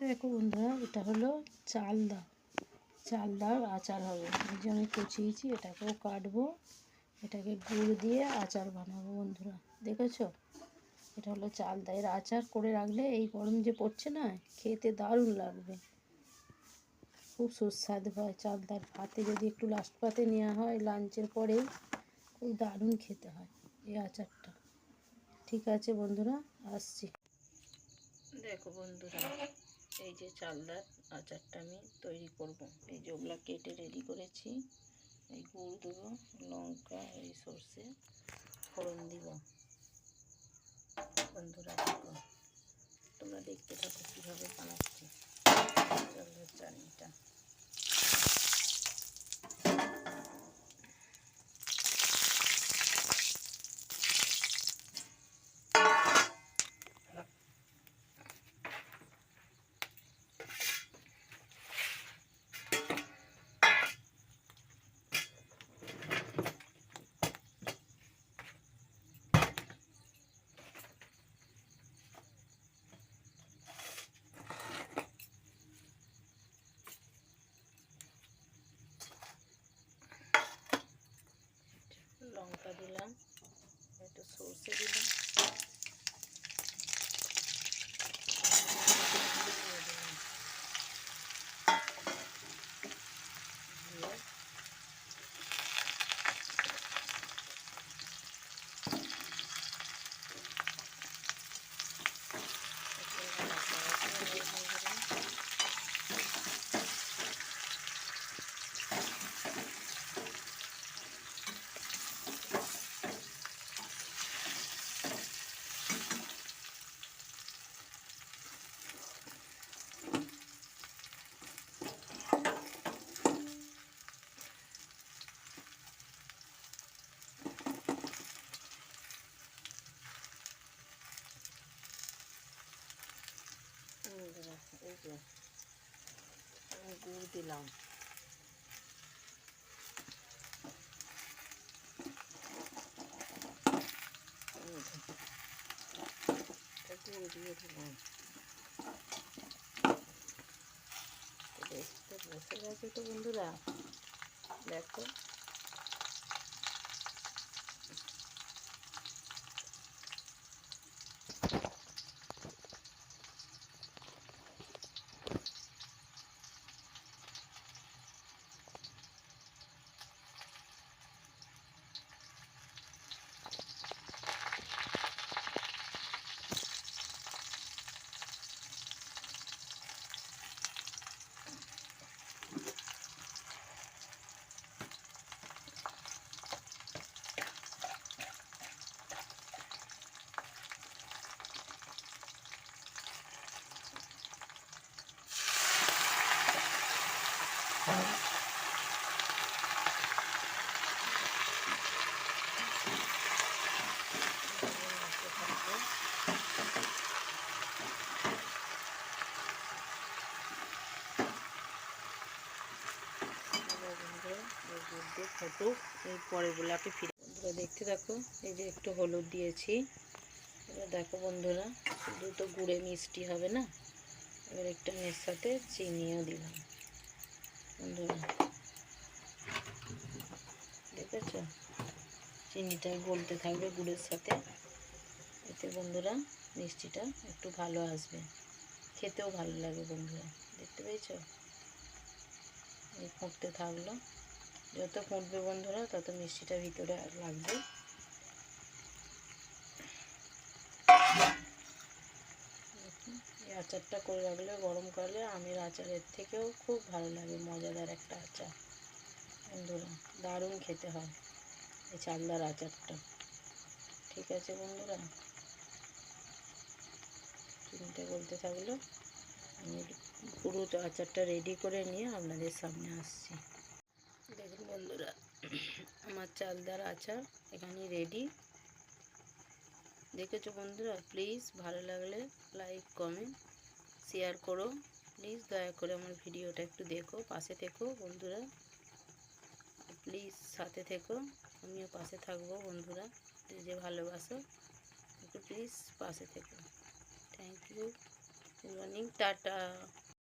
দেখো বন্ধুরা, এটা হলো চালদা। চালদার আচার হবে। এই যে আমি কুচিয়েছি, এটাকেও কাটবো। এটাকে গুড় দিয়ে আচার বানাবো বন্ধুরা। দেখেছ? এটা হলো চালদা। এর আচার করে রাখলে এই গরম যে পড়ছে না, খেতে দারুণ লাগবে। খুব সুস্বাদু হয় চালদার ভাতে যদি একটু লাস্ট পাতে নেওয়া হয় লাঞ্চের পরে খুব দারুণ খেতে হয় এই আচারটা। ঠিক আছে বন্ধুরা, আসছি। দেখো বন্ধুরা এই যে চালদার আচারটা আমি তৈরি করব। এই যে ওগুলা কেটে রেডি করেছি। এই গুড় দেবো, লঙ্কা, এই সর্ষে, ফোড়ন দিব। বন্ধুরা তোমরা দেখতে থাকো কীভাবে বানাচ্ছি চালদার চাটনিটা লঙ্কা দিলাম একটু সর্ষে দিলাম দিয়ে দিলাম দিয়ে একটু নাড়াচাড়া করে দিয়ে দিলাম। বন্ধুরা, এই যে আমি গুড় দিলাম। গুড় দিয়ে দিলাম। বসে গেছে তো বন্ধুরা দেখো। দিয়ে এই পরেরগুলাকে ফিরে বন্ধুরা দেখতে দেখো এই যে একটু হলুদ দিয়েছি। এবার দেখো বন্ধুরা শুধু তো গুড়ে মিষ্টি হবে না? এবার একটু এর সাথে চিনিও দিলাম। দেখেছ? চিনিটা গলতে থাকবে গুড়ের সাথে। এতে বন্ধুরা, মিষ্টিটা একটু ভালো আসবে। খেতেও ভালো লাগে বন্ধুরা। দেখতে পেয়েছ? ফুটতে থাকল। যত ফুটবে বন্ধুরা, তত মিষ্টিটা ভিতরে লাগবে দেখুন, এই আচারটা করে রাখলে গরমকালে আমের আচারের থেকেও খুব ভালো লাগে, মজাদার একটা আচার। বন্ধুরা, দারুণ খেতে হয় এই চালদার আচারটা। ঠিক আছে বন্ধুরা? চিনিটা বলতে থাকল। আমি পুরো আচারটা রেডি করে নিয়ে আপনাদের সামনে আসছি। দেখুন বন্ধুরা, আমার চালদার আচার এখানে রেডি দেখেছ বন্ধুরা? প্লিজ ভালো লাগলে লাইক কমেন্ট শেয়ার করো। প্লিজ দয়া করে আমার ভিডিওটা একটু দেখো, পাশে থেকো বন্ধুরা। প্লিজ সাথে থেকো, আমিও পাশে থাকব বন্ধুরা। যে ভালোবাসো, একটু প্লিজ পাশে থেকো। Thank you good morning tata.